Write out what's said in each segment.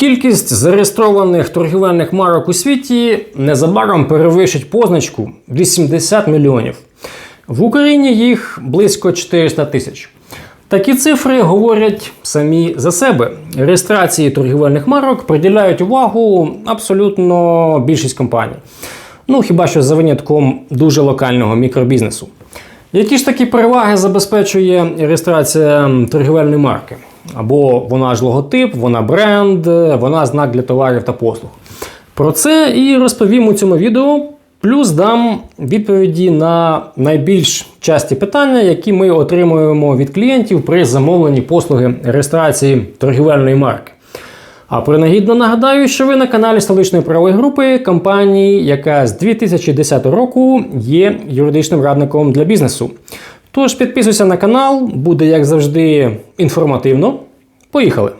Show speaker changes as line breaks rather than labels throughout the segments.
Кількість зареєстрованих торгівельних марок у світі незабаром перевищить позначку 80 мільйонів. В Україні їх близько 400 тисяч. Такі цифри говорять самі за себе. Реєстрації торгівельних марок приділяють увагу абсолютно більшість компаній. Ну хіба що за винятком дуже локального мікробізнесу. Які ж такі переваги забезпечує реєстрація торгівельної марки? Або вона ж логотип, вона бренд, вона знак для товарів та послуг. Про це і розповім у цьому відео. Плюс дам відповіді на найбільш часті питання, які ми отримуємо від клієнтів при замовленні послуги реєстрації торгівельної марки. А принагідно нагадаю, що ви на каналі столичної правої групи компанії, яка з 2010 року є юридичним радником для бізнесу. Тож підписуйся на канал, буде як завжди інформативно. Поїхали!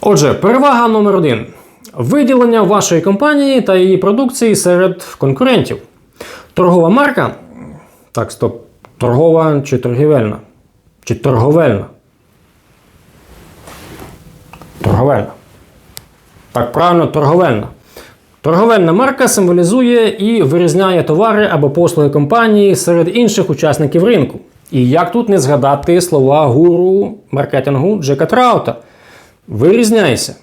Отже, перевага номер один: виділення вашої компанії та її продукції серед конкурентів. Торгова марка. Так, стоп. Торгова чи торгівельна? Чи торговельна? Торговельна. Так, правильно, торговельна. Торговельна марка символізує і вирізняє товари або послуги компанії серед інших учасників ринку. І як тут не згадати слова гуру маркетингу Джека Траута: вирізняйся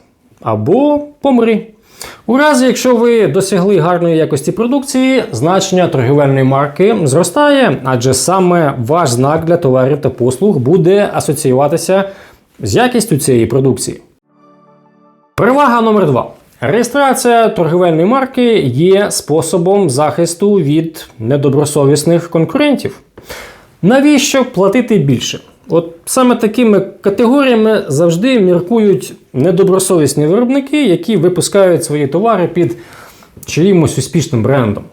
або помри. У разі, якщо ви досягли гарної якості продукції, значення торгівельної марки зростає, адже саме ваш знак для товарів та послуг буде асоціюватися з якістю цієї продукції. Перевага номер 2 Реєстрація торгівельної марки є способом захисту від недобросовісних конкурентів. Навіщо платити більше? От саме такими категоріями завжди міркують недобросовісні виробники, які випускають свої товари під чиїмось успішним брендом.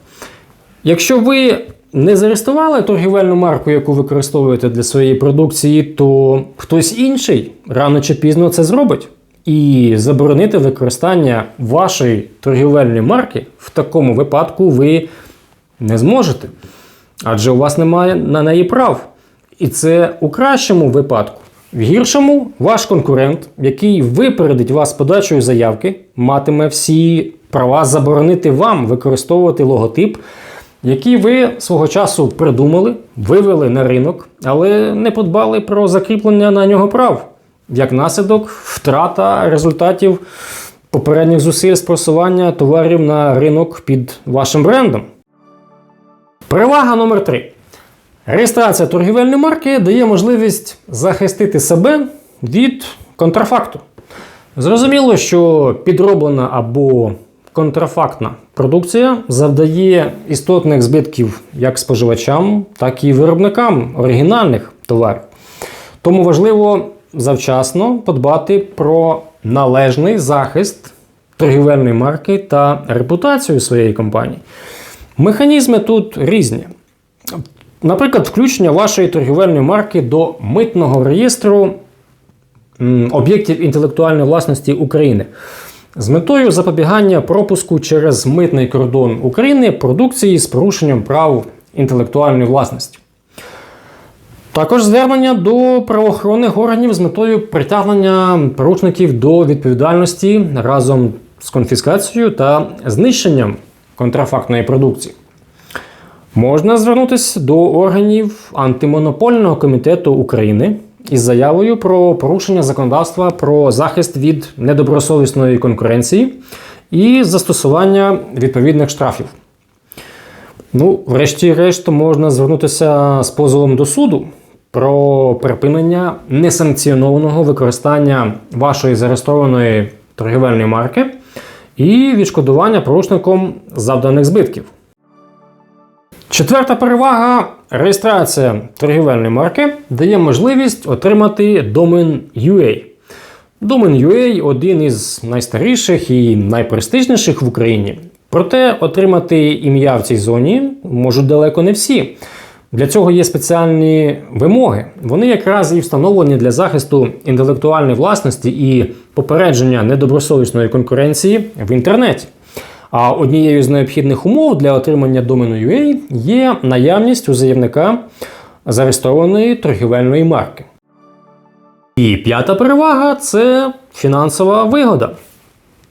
Якщо ви не зареєстрували торгівельну марку, яку використовуєте для своєї продукції, то хтось інший рано чи пізно це зробить. І заборонити використання вашої торгівельної марки в такому випадку ви не зможете. Адже у вас немає на неї прав. І це у кращому випадку. В гіршому ваш конкурент, який випередить вас подачою заявки, матиме всі права заборонити вам використовувати логотип, який ви свого часу придумали, вивели на ринок, але не подбали про закріплення на нього прав. Як наслідок, втрата результатів попередніх зусиль з просування товарів на ринок під вашим брендом. Перевага номер 3 Реєстрація торгівельної марки дає можливість захистити себе від контрафакту. Зрозуміло, що підроблена або контрафактна продукція завдає істотних збитків як споживачам, так і виробникам оригінальних товарів. Тому важливо завчасно подбати про належний захист торгівельної марки та репутацію своєї компанії. Механізми тут різні. Наприклад, включення вашої торгівельної марки до митного реєстру об'єктів інтелектуальної власності України з метою запобігання пропуску через митний кордон України продукції з порушенням прав інтелектуальної власності. Також звернення до правоохоронних органів з метою притягнення порушників до відповідальності разом з конфіскацією та знищенням контрафактної продукції. Можна звернутися до органів антимонопольного комітету України із заявою про порушення законодавства про захист від недобросовісної конкуренції і застосування відповідних штрафів. Ну, врешті-решт, можна звернутися з позовом до суду про припинення несанкціонованого використання вашої зареєстрованої торгівельної марки і відшкодування порушником завданих збитків. Четверта перевага реєстрація торгівельної марки дає можливість отримати домен UA. Домен UA один із найстаріших і найпрестижніших в Україні. Проте отримати ім'я в цій зоні можуть далеко не всі. Для цього є спеціальні вимоги. Вони якраз і встановлені для захисту інтелектуальної власності і попередження недобросовісної конкуренції в інтернеті. А однією з необхідних умов для отримання домену UA є наявність у заявника зареєстрованої торгівельної марки. І п'ята перевага це фінансова вигода.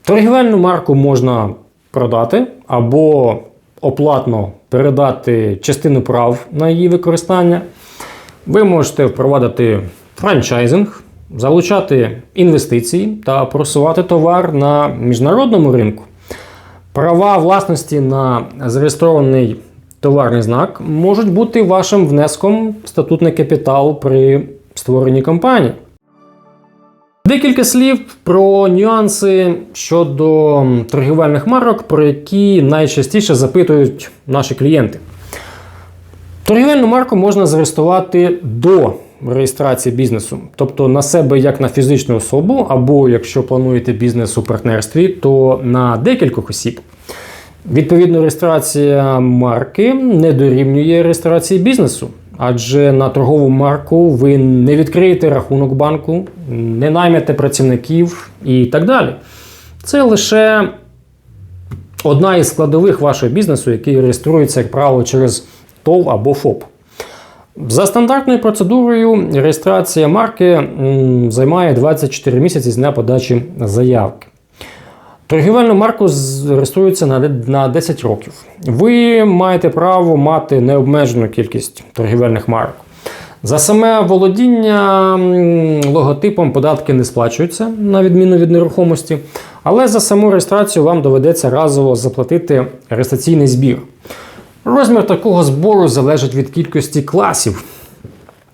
Торгівельну марку можна продати або оплатно передати частину прав на її використання. Ви можете впровадити франчайзинг, залучати інвестиції та просувати товар на міжнародному ринку. Права власності на зареєстрований товарний знак можуть бути вашим внеском в статутний капітал при створенні компанії. Декілька слів про нюанси щодо торгівельних марок, про які найчастіше запитують наші клієнти. Торгівельну марку можна зареєструвати до реєстрації бізнесу, тобто на себе як на фізичну особу, або якщо плануєте бізнес у партнерстві, то на декількох осіб. Відповідно, реєстрація марки не дорівнює реєстрації бізнесу, адже на торгову марку ви не відкриєте рахунок банку, не наймете працівників і так далі. Це лише одна із складових вашого бізнесу, який реєструється, як правило, через ТОВ або ФОП. За стандартною процедурою реєстрація марки займає 24 місяці з дня подачі заявки. Торгівельну марку реєструється на 10 років. Ви маєте право мати необмежену кількість торгівельних марок. За саме володіння логотипом податки не сплачуються, на відміну від нерухомості, але за саму реєстрацію вам доведеться разово заплатити реєстраційний збір. Розмір такого збору залежить від кількості класів,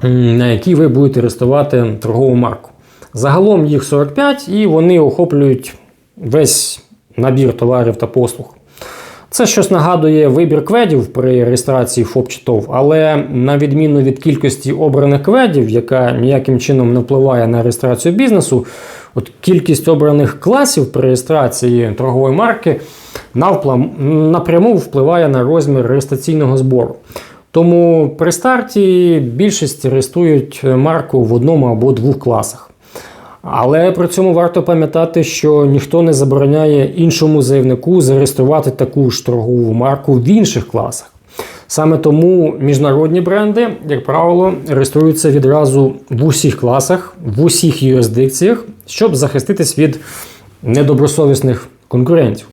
на які ви будете реєструвати торгову марку. Загалом їх 45 і вони охоплюють весь набір товарів та послуг. Це щось нагадує вибір кведів при реєстрації ФОП чи ТОВ, але на відміну від кількості обраних кведів, яка ніяким чином не впливає на реєстрацію бізнесу, от кількість обраних класів при реєстрації торгової марки напряму впливає на розмір реєстраційного збору. Тому при старті більшість реєструють марку в одному або двох класах. Але при цьому варто пам'ятати, що ніхто не забороняє іншому заявнику зареєструвати таку ж торгову марку в інших класах. Саме тому міжнародні бренди, як правило, реєструються відразу в усіх класах, в усіх юрисдикціях, щоб захиститись від недобросовісних конкурентів.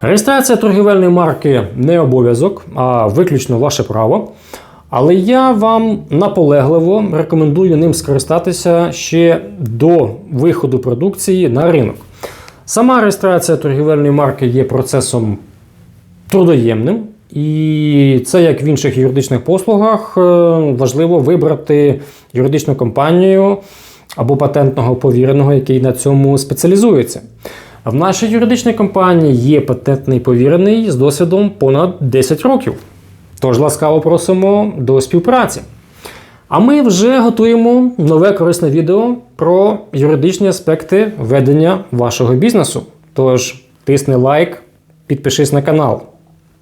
Реєстрація торгівельної марки не обов'язок, а виключно ваше право. Але я вам наполегливо рекомендую ним скористатися ще до виходу продукції на ринок. Сама реєстрація торгівельної марки є процесом трудоємним, і це як в інших юридичних послугах, е, важливо вибрати юридичну компанію або патентного повіреного, який на цьому спеціалізується. В нашій юридичній компанії є патентний повірений з досвідом понад 10 років. Тож ласкаво просимо до співпраці. А ми вже готуємо нове корисне відео про юридичні аспекти ведення вашого бізнесу. Тож тисни лайк, підпишись на канал.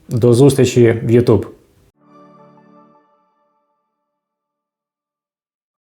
До зустрічі в YouTube.